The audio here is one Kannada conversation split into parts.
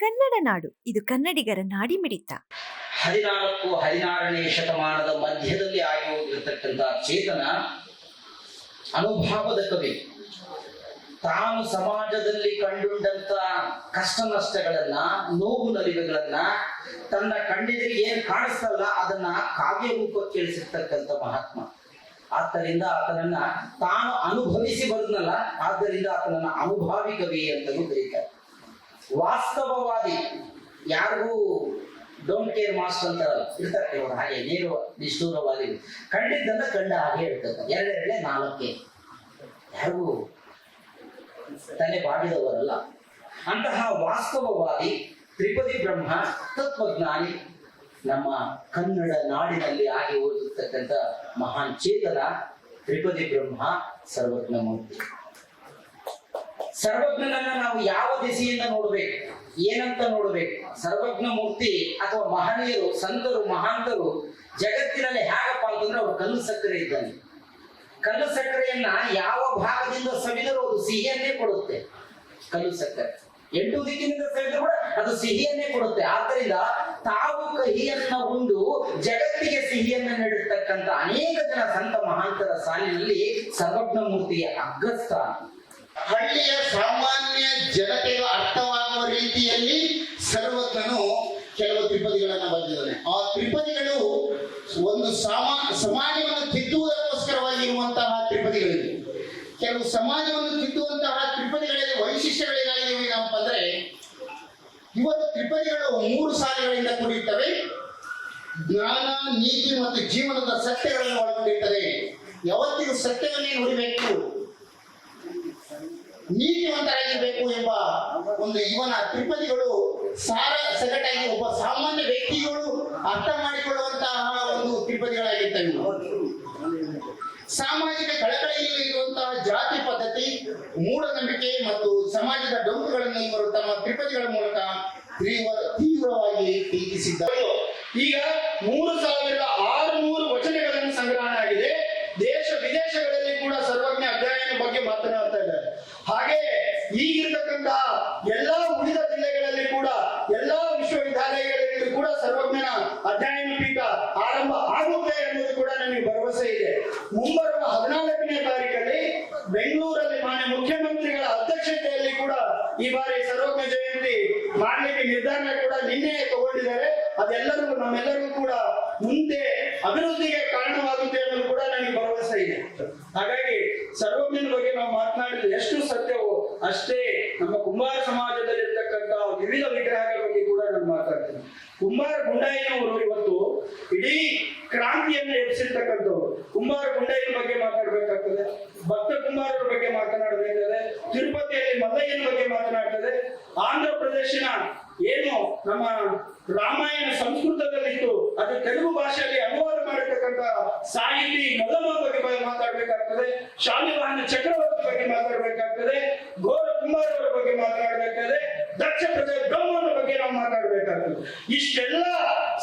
ಕನ್ನಡ ನಾಡು. ಇದು ಕನ್ನಡಿಗರ ನಾಡಿ ಮಿಡಿತ ಹದಿನಾಲ್ಕು, ಹದಿನಾರನೇ ಶತಮಾನದ ಮಧ್ಯದಲ್ಲಿ ಆಗಿ ಚೇತನ ಅನುಭಾವದ ಕವಿ ತಾನು ಸಮಾಜದಲ್ಲಿ ಕಂಡುಂಡಂತ ಕಷ್ಟ ನಷ್ಟಗಳನ್ನ ನೋವು ನಲಿವೆಗಳನ್ನ ತನ್ನ ಕಣ್ಣಿಗೆ ಏನ್ ಕಾಣಿಸ್ತಲ್ಲ ಅದನ್ನ ಕಾವ್ಯ ರೂಪಕ್ಕೆ ಇಳಿಸಿರ್ತಕ್ಕಂಥ ಮಹಾತ್ಮ. ಆದ್ದರಿಂದ ಆತನನ್ನ ತಾನು ಅನುಭವಿಸಿ ಬಂದನಲ್ಲ ಆದ್ದರಿಂದ ಆತನನ್ನ ಅನುಭಾವಿ ಕವಿ ಅಂತಲೂ ಕರೀತಾರೆ. ವಾಸ್ತವವಾದಿ ಯಾರಿಗೂ ಡೋಂಟ್ ಕೇರ್ ಮಾಸ್ಟರ್ ಅಂತ ಇರ್ತಾರೆ ಕೆಲವರು ಹಾಗೆ ನೀರು ನಿಷ್ಠೂರವಾದಿ ಕಂಡಿದ್ದನ್ನ ಕಂಡ ಹಾಗೆ ಹೇಳ್ತಾರೆ. ಎರಡೆರಡೇ ನಾಲ್ಕೆ. ಯಾರಿಗೂ ತಲೆ ಬಾಡಿದವರಲ್ಲ ಅಂತಹ ವಾಸ್ತವವಾದಿ ತ್ರಿಪದಿ ಬ್ರಹ್ಮ ತತ್ವಜ್ಞಾನಿ ನಮ್ಮ ಕನ್ನಡ ನಾಡಿನಲ್ಲಿ ಆಗಿ ಓದಿರ್ತಕ್ಕಂಥ ಮಹಾನ್ ಚೇತನ ತ್ರಿಪದಿ ಬ್ರಹ್ಮ ಸರ್ವಜ್ಞ ಮೂರ್ತಿ ಸರ್ವಜ್ಞನನ್ನ ನಾವು ಯಾವ ದಿಸೆಯಿಂದ ನೋಡಬೇಕು? ಏನಂತ ನೋಡಬೇಕು? ಸರ್ವಜ್ಞ ಮೂರ್ತಿ ಅಥವಾ ಮಹನೀಯರು, ಸಂತರು, ಮಹಾಂತರು ಜಗತ್ತಿನಲ್ಲಿ ಹೇಗಪ್ಪ ಅಂತಂದ್ರೆ ಅವರು ಕಲ್ಲು ಸಕ್ಕರೆ ಇದ್ದಾನೆ. ಕಲ್ಲು ಸಕ್ಕರೆಯನ್ನ ಯಾವ ಭಾಗದಿಂದ ಸವಿದರೂ ಅದು ಸಿಹಿಯನ್ನೇ ಕೊಡುತ್ತೆ. ಕಲ್ಲು ಸಕ್ಕರೆ. ಎಂಟು ದಿಕ್ಕಿನಿಂದ ಸವಿದ್ರು ಅದು ಸಿಹಿಯನ್ನೇ ಕೊಡುತ್ತೆ. ಆದ್ದರಿಂದ ತಾವು ಕಹಿಯನ್ನ ಉಂಡು ಜಗತ್ತಿಗೆ ಸಿಹಿಯನ್ನ ನೀಡಿರ್ತಕ್ಕಂಥ ಅನೇಕ ಜನ ಸಂತ ಮಹಾಂತರ ಸಾಲಿನಲ್ಲಿ ಸರ್ವಜ್ಞ ಮೂರ್ತಿಯ ಅಗ್ರಸ್ಥಾನ. ಹಳ್ಳಿಯ ಸಾಮಾನ್ಯ ಜನತೆಗೆ ಅರ್ಥವಾಗುವ ರೀತಿಯಲ್ಲಿ ಸರ್ವಜ್ಞನು ಕೆಲವು ತ್ರಿಪದಿಗಳನ್ನು ಬರೆದಿದ್ದಾನೆ ಆ ತ್ರಿಪದಿಗಳು ಒಂದು ಸಾಮಾ, ಸಮಾಜವನ್ನು ತಿದ್ದುವುದಕ್ಕೋಸ್ಕರವಾಗಿರುವಂತಹ ತ್ರಿಪದಿಗಳಿವೆ ಕೆಲವು ಸಮಾಜವನ್ನು ತಿದ್ದುವಂತಹ ತ್ರಿಪದಿಗಳಲ್ಲಿ ವೈಶಿಷ್ಟ್ಯಗಳೇನಾಗಿವೆ ಅಂದ್ರೆ ಇವತ್ತು ತ್ರಿಪದಿಗಳು ಮೂರು ಸಾಲಗಳಿಂದ ಕೂಡಿರ್ತವೆ. ಜ್ಞಾನ, ನೀತಿ ಮತ್ತು ಜೀವನದ ಸತ್ಯಗಳನ್ನು ಒಳಗೊಂಡಿರ್ತದೆ ಯಾವತ್ತಿಗೂ ಸತ್ಯವನ್ನೇ ನುಡಿಬೇಕು. ನೀತಿವಂತರಾಗಿರ್ಬೇಕು ಎಂಬ ಒಂದು ಇವನ ತ್ರಿಪದಿಗಳು ಸಾರ ಸಗಟಾಗಿ ಒಬ್ಬ ಸಾಮಾನ್ಯ ವ್ಯಕ್ತಿಗಳು ಅರ್ಥ ಮಾಡಿಕೊಳ್ಳುವಂತಹ ಒಂದು ತ್ರಿಪದಿಗಳಾಗಿರ್ತವೆ ಸಾಮಾಜಿಕ ಕಳಕಳಿಯಲ್ಲಿ ಇರುವಂತಹ ಜಾತಿ ಪದ್ಧತಿ ಮೂಢನಂಬಿಕೆ ಮತ್ತು ಸಮಾಜದ ಡೊಂಕುಗಳನ್ನು ಇವರು ತಮ್ಮ ತ್ರಿಪದಿಗಳ ಮೂಲಕ ತೀವ್ರ ತೀವ್ರವಾಗಿ ಟೀಕಿಸಿದ್ದಾರೆ. ಈಗ ಮೂರು ಸಾವಿರದ ಆರುನೂರು ವಚನಗಳನ್ನು ಸಂಗ್ರಹಣ ಆಗಿದೆ ದೇಶ ವಿದೇಶಗಳಲ್ಲಿ ಕೂಡ ಸರ್ವಜ್ಞ ಅಧ್ಯಯನ ಬಗ್ಗೆ ಮಾತನಾಡ್ತಾ ಇದ್ದಾರೆ ಹಾಗೆ ಈಗಿರ್ತಕ್ಕಂತಹ ಎಲ್ಲಾ ಉಳಿದ ಜಿಲ್ಲೆಗಳಲ್ಲಿ ಕೂಡ ಎಲ್ಲಾ ವಿಶ್ವವಿದ್ಯಾಲಯಗಳಲ್ಲಿ ಕೂಡ ಸರ್ವಜ್ಞನ ಅಧ್ಯಯನ ಪೀಠ ಆರಂಭ ಆಗುತ್ತೆ ಅನ್ನೋದು ಕೂಡ ನನಗೆ ಭರವಸೆ ಇದೆ ಮುಂಬರುವ ಹದಿನಾಲ್ಕನೇ ತಾರೀಕಲ್ಲಿ ಬೆಂಗಳೂರಲ್ಲಿ ಮಾನ್ಯ ಮುಖ್ಯಮಂತ್ರಿಗಳ ಅಧ್ಯಕ್ಷತೆಯಲ್ಲಿ ಕೂಡ ಈ ಬಾರಿ ಸರ್ವಜ್ಞ ಜಯಂತಿ ಮಾಡಲಿಕ್ಕೆ ನಿರ್ಧಾರ ಕೂಡ ನಿನ್ನೆ ತಗೊಂಡಿದ್ದಾರೆ. ಅದೆಲ್ಲರಿಗೂ ನಮ್ಮೆಲ್ಲರಿಗೂ ಕೂಡ ಮುಂದೆ ಅಭಿವೃದ್ಧಿಗೆ ಕಾರಣವಾಗುತ್ತೆ ಅನ್ನೋದು ಕೂಡ ನನಗೆ ಭರವಸೆ ಇದೆ. ಹಾಗಾಗಿ ಸರ್ವಜ್ಞನ ಬಗ್ಗೆ ನಾವು ಮಾತನಾಡಿದ್ರೆ ಎಷ್ಟು ಸತ್ಯವೋ ಅಷ್ಟೇ ನಮ್ಮ ಕುಂಬಾರ ಸಮಾಜದಲ್ಲಿ ಕುಂಬಾರ ಗುಂಡಯ್ಯನ ಬಗ್ಗೆ ಮಾತಾಡ್ಬೇಕಾಗ್ತದೆ ಭಕ್ತ ಕುಂಬಾರರ ಬಗ್ಗೆ ಮಾತನಾಡಬೇಕಾದ್ರೆ ತಿರುಪತಿಯಲ್ಲಿ ಮಲ್ಲಯ್ಯನ ಬಗ್ಗೆ ಮಾತನಾಡ್ತದೆ. ಆಂಧ್ರ ಪ್ರದೇಶನ ಏನು ನಮ್ಮ ರಾಮಾಯಣ ಸಂಸ್ಕೃತದಲ್ಲಿತ್ತು, ಅದು ತೆಲುಗು ಭಾಷೆಯಲ್ಲಿ ಅನುವಾದ ಮಾಡಿರ್ತಕ್ಕಂಥ ಸಾಹಿತಿ ಮೊದಲ ಬಗ್ಗೆ ಮಾತಾಡ್ಬೇಕಾಗ್ತದೆ, ಶಾಲಿವಾಹನ ಚಕ್ರವರ್ತಿ ಬಗ್ಗೆ ಮಾತಾಡ್ಬೇಕಾಗ್ತದೆ, ಘೋರ ಕುಂಬಾರರ ಬಗ್ಗೆ ಮಾತನಾಡಬೇಕಾದ್ರೆ ದಕ್ಷ ಪ್ರಜೆ ನಾವು ಮಾತಾಡ್ಬೇಕಾಗ್ತದೆ ಇಷ್ಟೆಲ್ಲ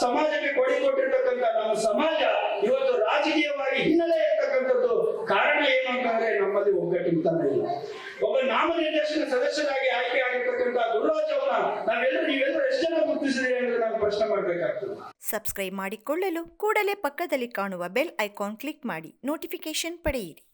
ಸಮಾಜಕ್ಕೆ ಕೊಡಿ ಕೊಟ್ಟಿರ್ತಕ್ಕಂಥ ನಮ್ಮ ಸಮಾಜ ಇವತ್ತು ರಾಜಕೀಯವಾಗಿ ಹಿನ್ನೆಲೆ ಇರ್ತಕ್ಕಂಥದ್ದು ಕಾರಣ ಏನು ಅಂತಂದ್ರೆ ನಮ್ಮಲ್ಲಿ ಒಗ್ಗಟ್ಟಿನ ಇಲ್ಲ. ಒಬ್ಬ ನಾಮನಿರ್ದೇಶನ ಸದಸ್ಯರಾಗಿ ಆಯ್ಕೆ ಆಗಿರ್ತಕ್ಕಂಥ ಅವರ ನಾವೆಲ್ಲರೂ ನೀವೆಲ್ಲರೂ ಎಷ್ಟು ಜನ ಗುರುತಿಸಿದ್ರಿ ಅಂತ ನಾವು ಪ್ರಶ್ನೆ ಮಾಡ್ಬೇಕಾಗ್ತದೆ. ಸಬ್ಸ್ಕ್ರೈಬ್ ಮಾಡಿಕೊಳ್ಳಲು ಕೂಡಲೇ ಪಕ್ಕದಲ್ಲಿ ಕಾಣುವ ಬೆಲ್ ಐಕಾನ್ ಕ್ಲಿಕ್ ಮಾಡಿ ನೋಟಿಫಿಕೇಶನ್ ಪಡೆಯಿರಿ.